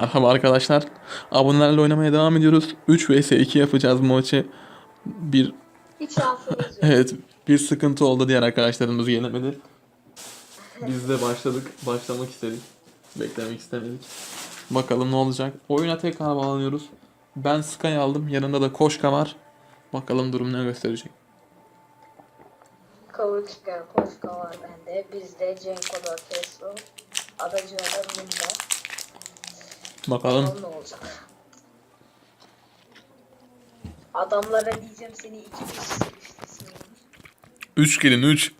Merhaba arkadaşlar. Abonelerle oynamaya devam ediyoruz. 3 vs 2 yapacağız bu maçı. Bir Hiç evet bir sıkıntı oldu diğer arkadaşlarımız gelemedi. Biz de başladık. Başlamak istedik. Beklemek istemedik. Bakalım ne olacak. Oyuna tekrar bağlanıyoruz. Ben Sky aldım. Yanında da Koşka var. Bakalım durum ne gösterecek. Kavuçka, Koşka var bende. Bizde Cenko'da, Tesla. Adacı'da bunda. Bakalım. Bakalım ne olacak. Adamlara diyeceğim seni iki kişi. 3 gelin 3.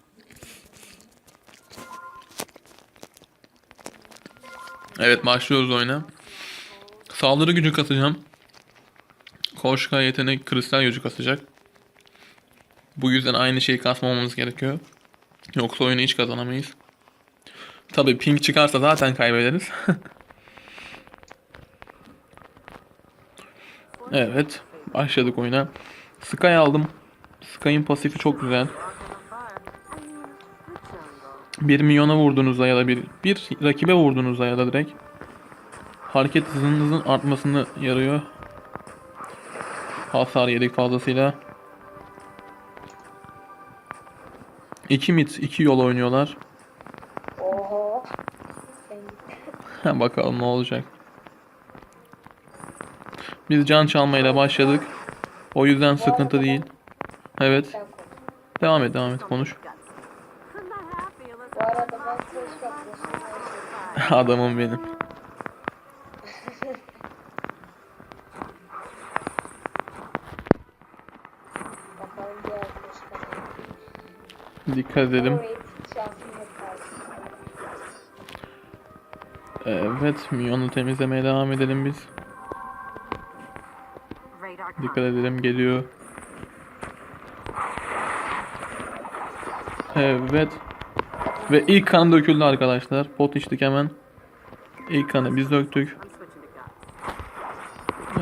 Evet başlıyoruz oyuna. Saldırı gücü kasacağım. Koşka yetenek kristal gücü kasacak. Bu yüzden aynı şeyi kasmamamız gerekiyor. Yoksa oyunu hiç kazanamayız. Tabi ping çıkarsa zaten kaybederiz. evet. Başladık oyuna. Sky aldım. Sky'ın pasifi çok güzel. Bir milyona vurduğunuzda ya da bir, bir rakibe vurduğunuzda ya da direkt hareket hızınızın artmasını yarıyor. Hasar yedik fazlasıyla. İki mit, iki yol oynuyorlar. Oho. Bakalım ne olacak. Biz can çalmayla başladık. O yüzden sıkıntı değil. Evet. Devam et, devam et. Konuş. Adamım benim. Dikkat edelim. Evet, minyonu temizlemeye devam edelim biz. Dikkat edelim geliyor. Evet. Ve ilk kan döküldü arkadaşlar. Pot içtik hemen. İlk kanı biz döktük.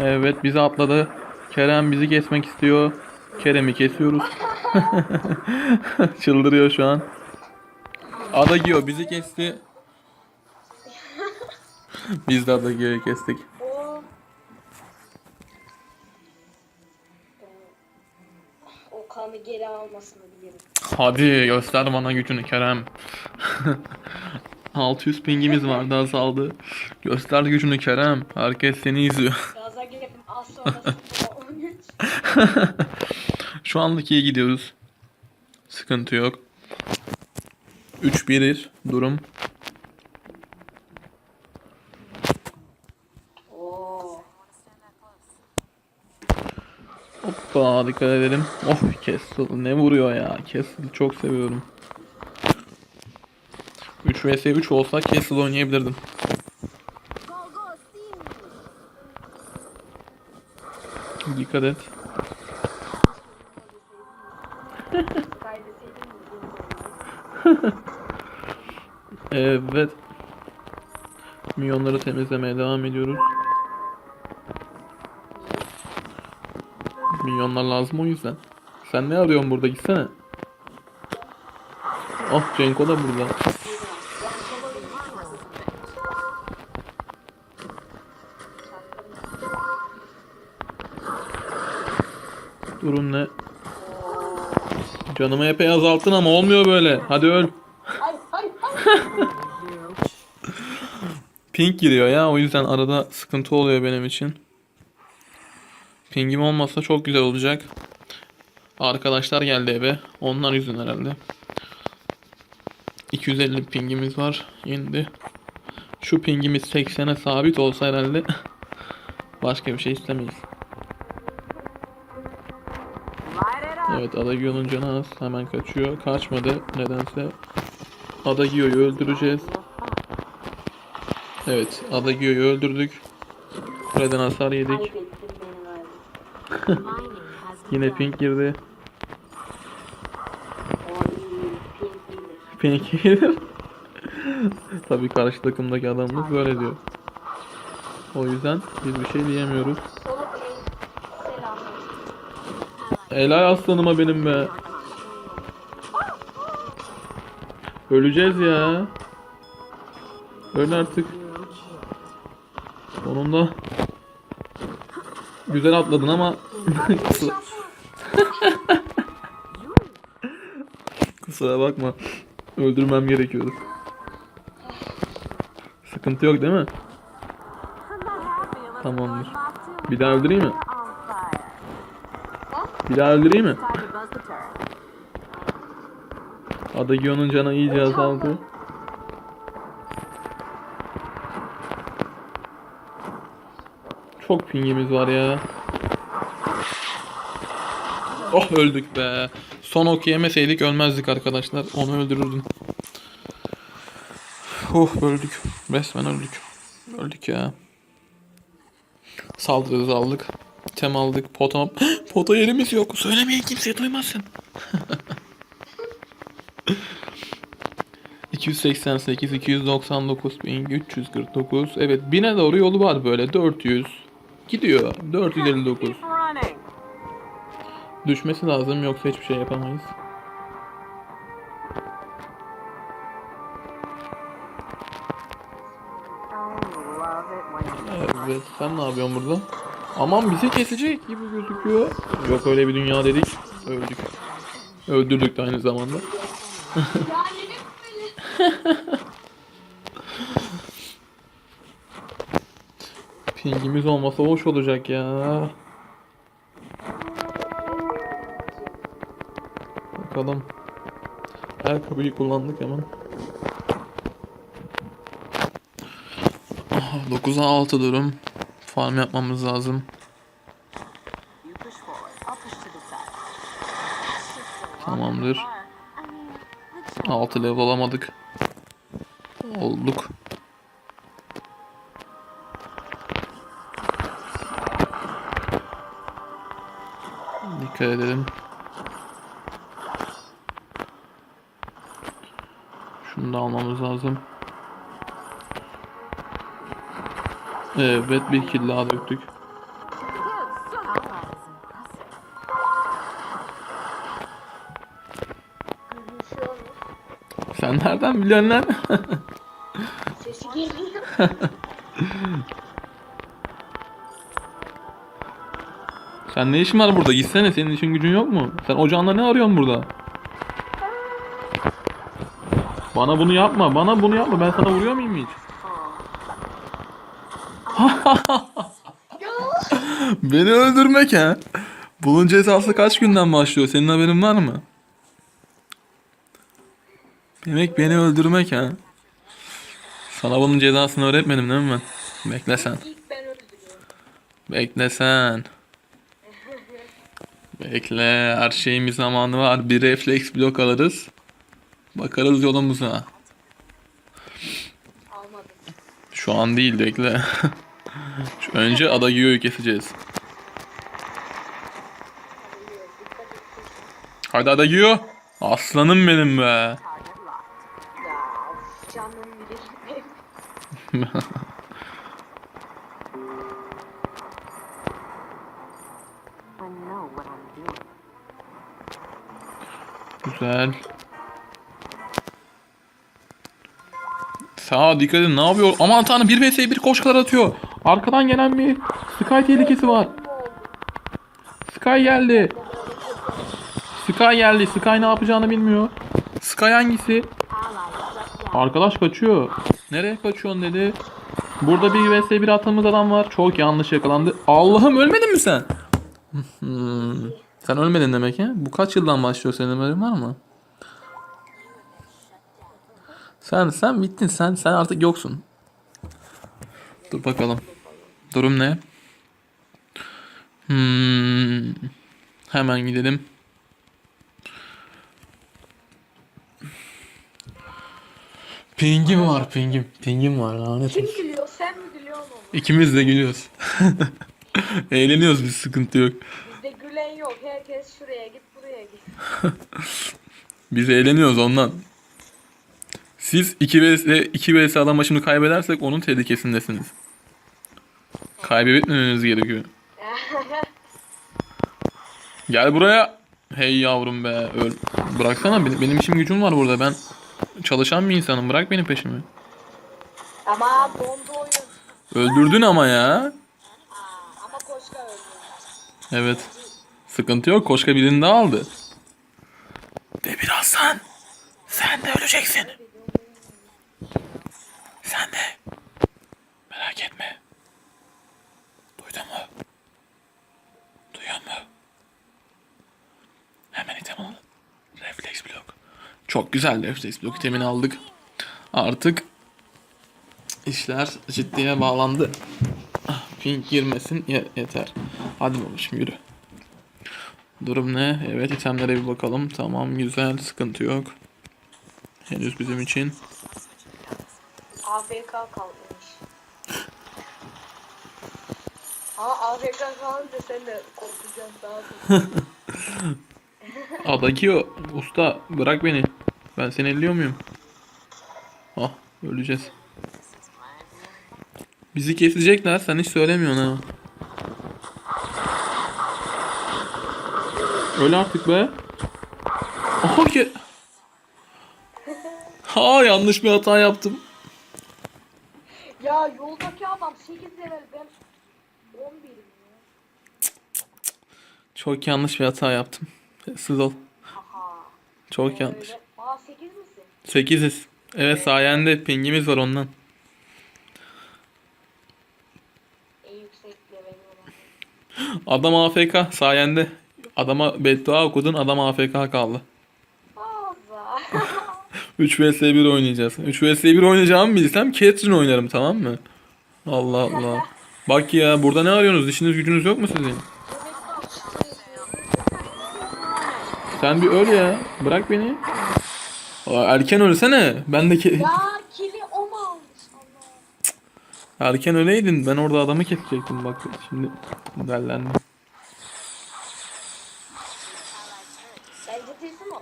Evet bizi atladı. Kerem bizi kesmek istiyor. Kerem'i kesiyoruz. Çıldırıyor şu an. Adagio bizi kesti. Biz de Adagio'yu kestik. Hadi göster bana gücünü Kerem. 600 pingimiz vardı azaldı. Göster gücünü Kerem. Herkes seni izliyor. Gaza gelip az sonrasında 13. Şu anlık iyi gidiyoruz. Sıkıntı yok. 3-1 durum. Hoppa dikkat edelim. Oh Castle ne vuruyor ya. Castle'ı çok seviyorum. 3 vs 3 olsa Castle oynayabilirdim. Dikkat et. Evet. Milyonları temizlemeye devam ediyoruz. Milyonlar lazım o yüzden. Sen ne arıyorsun burada gitsene. Oh Cenko da burada. Durum ne? Canımı epey azalttın ama olmuyor böyle. Hadi öl. Ping giriyor ya o yüzden arada sıkıntı oluyor benim için. Pingim olmasa çok güzel olacak. Arkadaşlar geldi eve. Onlar yüzünden herhalde. 250 pingimiz var. Indi. Şu pingimiz 80'e sabit olsa herhalde başka bir şey istemeyiz. Evet Adagio'nun canı az. Hemen kaçıyor. Kaçmadı nedense. Adagio'yu öldüreceğiz. Evet, Adagio'yu öldürdük. Kuleden hasar yedik. Yine pink girdi. Pink girdi. Tabii karşı takımdaki adamımız böyle diyor. O yüzden biz bir şey diyemiyoruz. Helal aslanıma benim be. Öleceğiz ya. Öl artık. Sonunda güzel atladın ama kusura bakma. Öldürmem gerekiyordu. Sıkıntı yok değil mi? Tamamdır. Bir daha öldüreyim mi? Bir daha öldüreyim mi? Adagio'nun canı iyice azaldı. Çok pingimiz var ya. Oh öldük be. Son ok yemeseydik ölmezdik arkadaşlar. Onu öldürürdüm. Oh öldük. Resmen öldük. Öldük ya. Saldırırız aldık. Tem aldık. Pota, pota yerimiz yok. Söylemeyin kimseye duymasın. 288, 299, 1349. Evet 1000'e doğru yolu var böyle. 400. Gidiyor. 459. running. Düşmesi lazım yoksa hiçbir şey yapamayız. Evet sen ne yapıyorsun burada? Aman bizi kesecek gibi gözüküyor. Yok öyle bir dünya dedik. Öldük. Öldürdük de aynı zamanda. Pingimiz olmasa hoş olacak ya. Bakalım. Her kapıyı kullandık hemen. Aha, 9'a 6 durum. Farm yapmamız lazım. Tamamdır. 6 level alamadık. Olduk. Dikkat edelim. Şunu da almamız lazım. Evet bir kill daha döktük. Sen nereden biliyorsun lan? Sen ne işin var burada? Gitsene senin işin gücün yok mu? Sen ocağında ne arıyorsun burada? Bana bunu yapma. Bana bunu yapma. Ben sana vuruyor muyum hiç? Beni öldürmek ha. Bunun cezası kaç günden başlıyor? Senin haberin var mı? Demek beni öldürmek ha. Sana bunun cezasını öğretmedim değil mi ben? Bekle sen. Bekle sen. Bekle. Her şeyin bir zamanı var. Bir refleks blok alırız. Bakarız yolumuza. Almadım. Şu an değil bekle. Şu önce Adagio'yu keseceğiz. Hadi Adagio. Aslanım benim be. Canım Güzel. Sağa dikkat edin ne yapıyor? Aman tanrım 1 vs 1 koşkalar atıyor. Arkadan gelen bir Sky tehlikesi var. Sky geldi. Sky geldi. Sky ne yapacağını bilmiyor. Sky hangisi? Arkadaş kaçıyor. Nereye kaçıyorsun dedi. Burada bir vs 1 attığımız adam var. Çok yanlış yakalandı. Allah'ım ölmedin mi sen? Sen ölmedin demek ya. Bu kaç yıldan başlıyor senin haberin var mı? Sen sen bittin sen sen artık yoksun. Dur bakalım. Durum ne? Hmm. Hemen gidelim. Pingim var pingim. Pingim var lanet Kim olsun. gülüyor? Sen mi gülüyorsun? İkimiz de gülüyoruz. Eğleniyoruz biz sıkıntı yok. Bizde gülen yok. Herkes şuraya git buraya git. Biz eğleniyoruz ondan. Siz 2 vs 2 vs adam başını kaybedersek onun tehlikesindesiniz. Kaybetmemeniz gerekiyor. Gel buraya. Hey yavrum be. Öl. Bıraksana benim, benim işim gücüm var burada. Ben çalışan bir insanım. Bırak benim peşimi. Ama oyun. Öldürdün ama ya. Ama Koşka öldü. Evet. Sıkıntı yok. Koşka birini daha aldı. Ve birazdan sen de öleceksin. Sen de. Merak etme. Duydun mu? Duyuyor mu? Hemen item alalım. Reflex blok. Çok güzel reflex blok itemini aldık. Artık işler ciddiye bağlandı. Ah, Pink girmesin ye- yeter. Hadi babacım yürü. Durum ne? Evet itemlere bir bakalım. Tamam güzel sıkıntı yok. Henüz bizim için. AFK kalmış. Ama AFK kalınca sen de korkacaksın daha çok. Adaki o. Usta bırak beni. Ben seni elliyor muyum? Ah öleceğiz. Bizi kesecekler sen hiç söylemiyorsun ha. Öl artık be. Aha ki. Ha yanlış bir hata yaptım. ya yoldaki adam 8 level ben 11'im ya. Çok yanlış bir hata yaptım. Sessiz ol. Aha. Çok yanlış. Öyle. Aa 8 misin? 8'iz. Evet sayende pingimiz var ondan. Adam AFK sayende. Adama beddua okudun adam AFK kaldı. Fazla. 3 vs 1 oynayacağız. 3 vs 1 oynayacağımı bilsem Catherine oynarım tamam mı? Allah Allah. Bak ya burada ne arıyorsunuz? İşiniz gücünüz yok mu sizin? Sen bir öl ya. Bırak beni. Aa, Erken ölsene. Ben de ke- ya kili o mu almış Allah. erken öleydin. Ben orada adamı kesecektim bak. Şimdi derlendim. Bence teslim ol.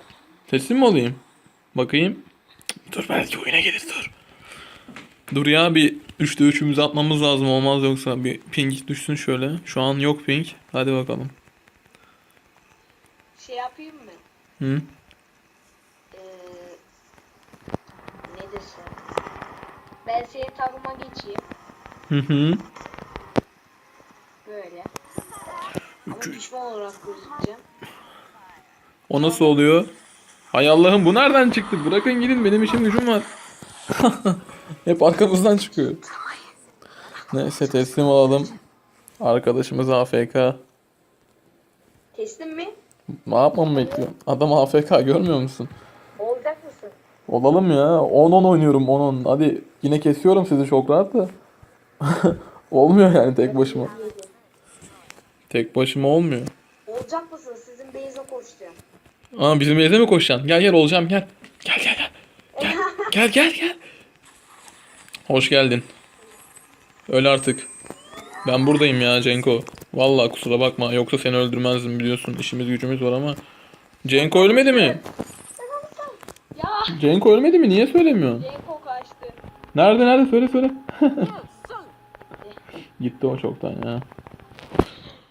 Teslim mi olayım? Bakayım. Dur belki oyuna gelir dur. Dur ya bir 3'te 3'ümüzü atmamız lazım olmaz yoksa bir ping düşsün şöyle. Şu an yok ping. Hadi bakalım. Şey yapayım mı? Hı? Ee, ne desem? Ben senin tabıma geçeyim. Hı hı. Böyle. Ama düşman olarak gözükeceğim. O nasıl oluyor? Hay Allah'ım bu nereden çıktı? Bırakın gidin benim işim gücüm var. Hep arkamızdan çıkıyor. Neyse teslim olalım. Arkadaşımız AFK. Teslim mi? Ne yapmamı bekliyorsun? Adam AFK görmüyor musun? Olacak mısın? Olalım ya. 10-10 oynuyorum 10-10. Hadi yine kesiyorum sizi çok rahat da. olmuyor yani tek başıma. Tek başıma olmuyor. Olacak mısın? Sizin base'e koşacağım. Aa bizim evde mi koşacaksın? Gel gel olacağım gel. Gel gel gel. Gel gel gel. gel. Hoş geldin. Öl artık. Ben buradayım ya Cenko. Vallahi kusura bakma. Yoksa seni öldürmezdim biliyorsun. İşimiz gücümüz var ama. Cenko ölmedi mi? Ya! Cenko ölmedi mi? Niye söylemiyorsun? Cenko kaçtı. Nerede nerede söyle söyle. Gitti o çoktan ya.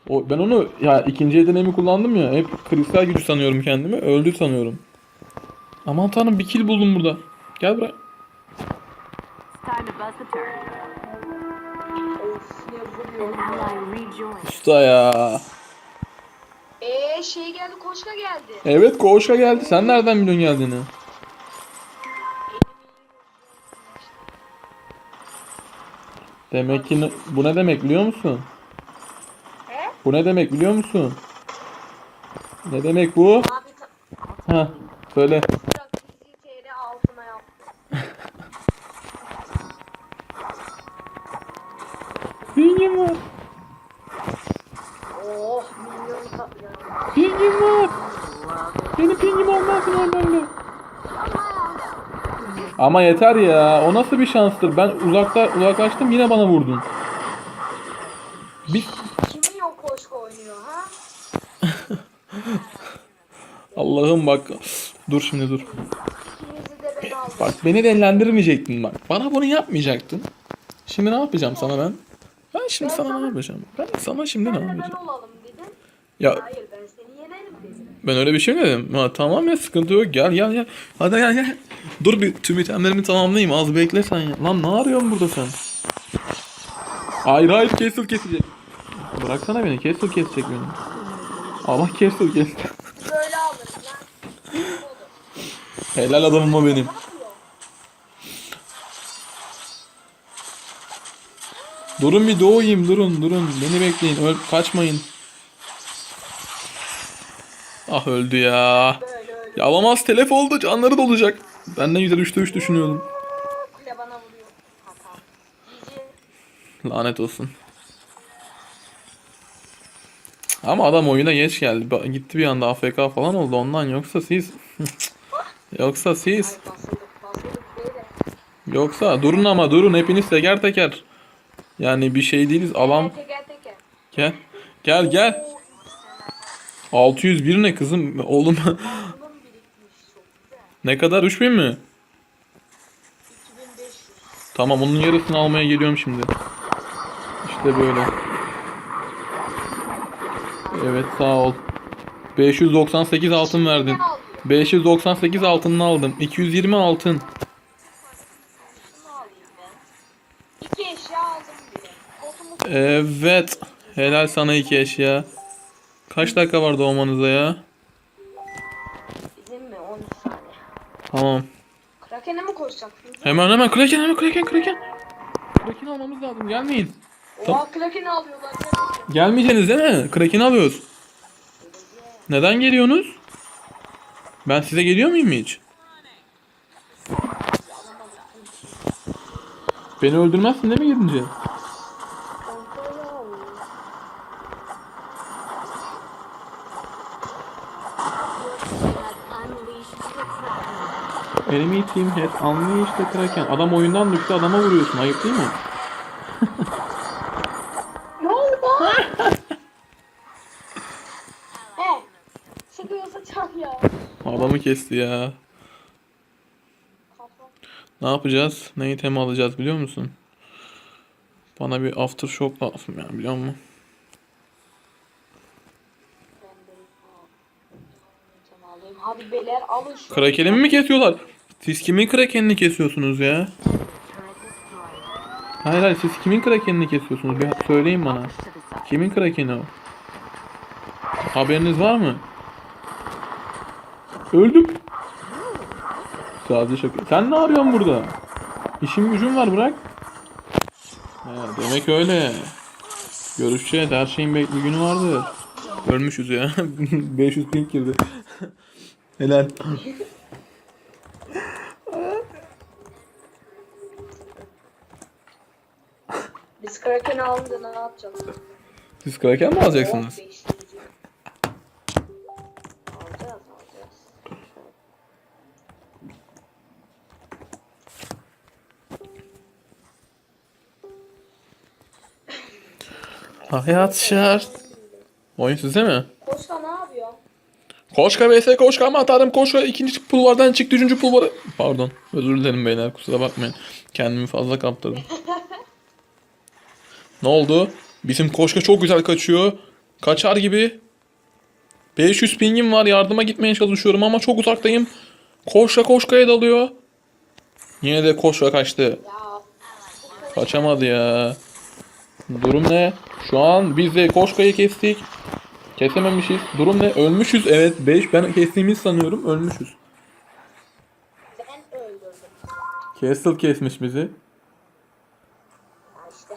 O, ben onu ya ikinci yeteneğimi kullandım ya. Hep kristal gücü sanıyorum kendimi. Öldü sanıyorum. Aman tanrım bir kill buldum burada. Gel buraya. Usta ya. Eee şey geldi koşka geldi. Evet Koğuşka geldi. Sen nereden biliyorsun geldiğini? Demek ki bu ne demek biliyor musun? Bu ne demek biliyor musun? Ne demek bu? Ha söyle. Pingim var. Oh. Pingim var. Benim pingim olmaz normalde. Ama yeter ya. O nasıl bir şanstır? Ben uzakta uzaklaştım yine bana vurdun. Bir yok koşka oynuyor ha? Allah'ım bak. Dur şimdi dur. Ben. Bak beni dellendirmeyecektin bak. Bana bunu yapmayacaktın. Şimdi ne yapacağım sana ben? Ben şimdi sana ne yapacağım? Ben sana şimdi ne ben yapacağım? olalım dedim. Ya Hayır ben seni yenerim dedim. ben öyle bir şey mi dedim? Ha, tamam ya sıkıntı yok. Gel gel gel. Hadi gel gel. Dur bir tüm itemlerimi tamamlayayım. Az bekle sen ya. Lan ne arıyorsun burada sen? Hayır hayır Castle kesecek. Bıraksana beni. Castle kesecek beni. Allah Castle kes. Böyle alırız lan. Helal adamım o benim. Durun bir doğayım durun durun. Beni bekleyin. Öl kaçmayın. Ah öldü ya. Ya alamaz telef oldu canları dolacak. Benden %3'te 3 düşünüyordum. Lanet olsun. Ama adam oyuna geç geldi. Gitti bir anda AFK falan oldu ondan. Yoksa siz... Yoksa siz... Yoksa durun ama durun hepiniz teker teker. Yani bir şey değiliz. Teker. gel. Gel gel. 601 ne kızım? Oğlum ne kadar? 3000 mi? 2500. Tamam onun yarısını almaya geliyorum şimdi. İşte böyle. Evet sağ ol. 598 altın verdin. Ne alıyor? 598 altınını aldım. 220 altın. Evet. Helal sana iki eşya. Kaç dakika var doğmanıza ya? bizim mi? 13 saniye. Tamam. Kraken'e mi koşacaksın? Hemen hemen Kraken hemen Kraken Kraken. Kraken almamız lazım. Gelmeyin. Oha Kraken'i alıyorlar. Kraken. Gelmeyeceksiniz değil mi? Kraken'i alıyoruz. Neden geliyorsunuz? Ben size geliyor muyum hiç? Beni öldürmezsin değil mi alıyor. Enemy team has unleashed the Kraken. Adam oyundan düştü adama vuruyorsun. Ayıp değil mi? Adamı kesti ya. Ne yapacağız? Ne item alacağız biliyor musun? Bana bir aftershock lazım ya biliyor musun? Hadi beyler alın şu. Kraken'i mi kesiyorlar? Siz kimin Kraken'ini kesiyorsunuz ya? Hayır hayır siz kimin Kraken'ini kesiyorsunuz? Bir söyleyin bana. Kimin Kraken'i o? Haberiniz var mı? Öldüm. Sadece şaka. Sen ne arıyorsun burada? İşim gücüm var bırak. He, demek öyle. Görüşeceğiz. Her şeyin bir günü vardır. Ölmüşüz ya. 500 ping girdi. Helal. Biz Kraken'i alınca ne yapacağız? Siz Kraken mi alacaksınız? Hayat şart. Oyun sizde mi? Koşka ne yapıyor? Koşka vs Koşka ama atarım Koşka ikinci pulvardan çıktı üçüncü pulvara. Pardon özür dilerim beyler kusura bakmayın. Kendimi fazla kaptırdım. ne oldu? Bizim Koşka çok güzel kaçıyor. Kaçar gibi. 500 pingim var yardıma gitmeye çalışıyorum ama çok uzaktayım. Koşka Koşka'ya dalıyor. Yine de Koşka kaçtı. Kaçamadı ya. Durum ne? Şu an biz de Koşka'yı kestik. Kesememişiz. Durum ne? Ölmüşüz. Evet 5. Ben kestiğimiz sanıyorum. Ölmüşüz. ben öldürdüm. Castle kesmiş bizi. Ya işte.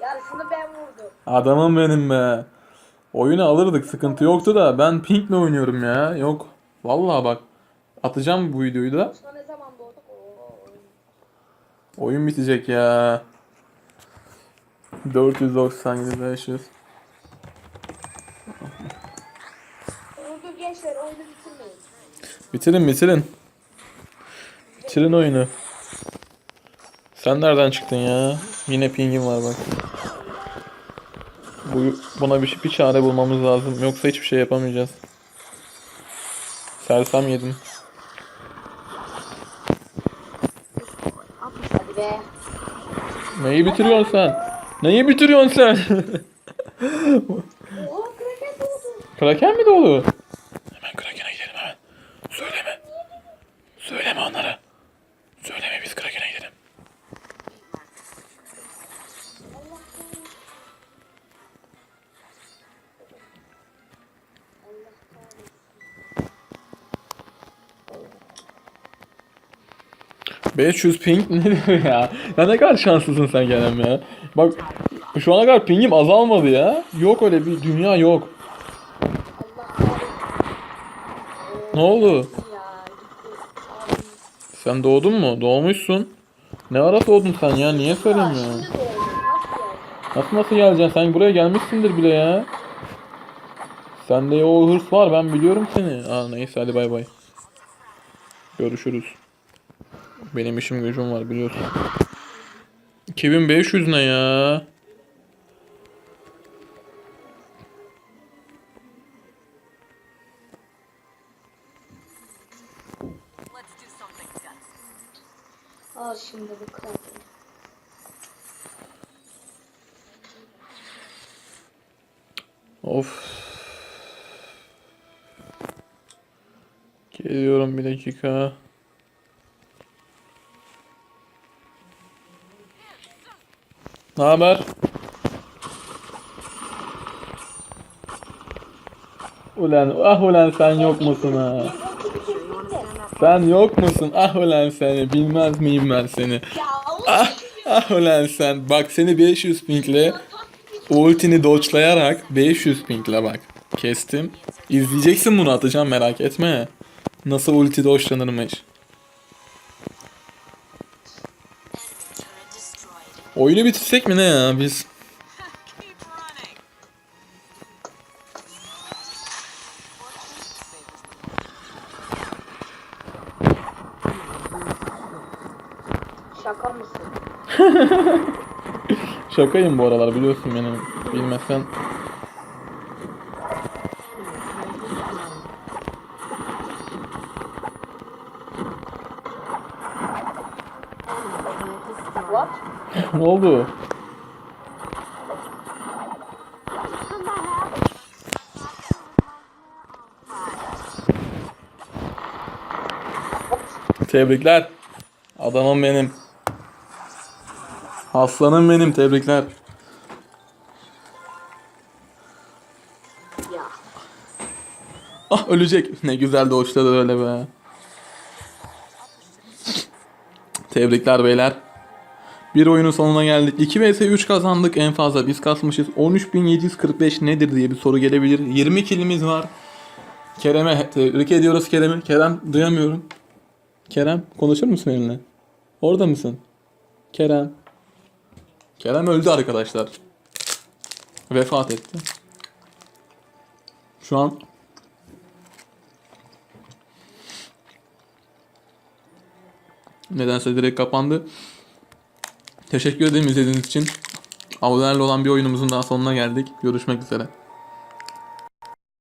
Yarısını ben vurdum. Adamım benim be. Oyunu alırdık. Sıkıntı yoktu da ben Pink'le oynuyorum ya. Yok. Vallahi bak. Atacağım bu videoyu da. Oyun bitecek ya. 497 500. Dur gençler oyunu bitirmeyin. Bitirin bitirin. Bitirin oyunu. Sen nereden çıktın ya? Yine pingin var bak. Bu, buna bir, bir çare bulmamız lazım. Yoksa hiçbir şey yapamayacağız. Sersem yedim. Neyi bitiriyorsun sen? Neyi bitiriyorsun sen? Oha kraken doğdu. 500 ping ne diyor ya? Ya ne kadar şanslısın sen Kerem ya. Bak şu ana kadar pingim azalmadı ya. Yok öyle bir dünya yok. Ne oldu? Sen doğdun mu? Doğmuşsun. Ne ara doğdun sen ya? Niye söylemiyorsun? Nasıl nasıl geleceksin? Sen buraya gelmişsindir bile ya. Sende o hırs var ben biliyorum seni. Aa neyse hadi bay bay. Görüşürüz. Benim işim gücüm var biliyorsun. 2500 ne ya? Al şimdi bu kadar. Of. Geliyorum bir dakika. Ne haber? Ulan ah ulan sen yok musun ha? Sen yok musun? Ah ulan seni bilmez miyim ben seni? Ah, ah ulan sen bak seni 500 pingle ultini dodge'layarak 500 pingle bak kestim. İzleyeceksin bunu atacağım merak etme. Nasıl ulti dodge'lanırmış. Oyunu bitirsek mi ne ya biz? Şaka mısın? Şakayım bu aralar biliyorsun beni. Bilmezsen. Ne oldu? Tebrikler. Adamım benim. Aslanım benim tebrikler. Ah ölecek. Ne güzel doğuşladı öyle be. Tebrikler beyler. Bir oyunun sonuna geldik. 2 vs 3 kazandık en fazla biz kasmışız. 13.745 nedir diye bir soru gelebilir. 20 kilimiz var. Kerem'e tebrik ediyoruz Kerem'i. Kerem duyamıyorum. Kerem konuşur musun benimle? Orada mısın? Kerem. Kerem öldü arkadaşlar. Vefat etti. Şu an Nedense direkt kapandı. Teşekkür ederim izlediğiniz için. Avlarla olan bir oyunumuzun daha sonuna geldik. Görüşmek üzere.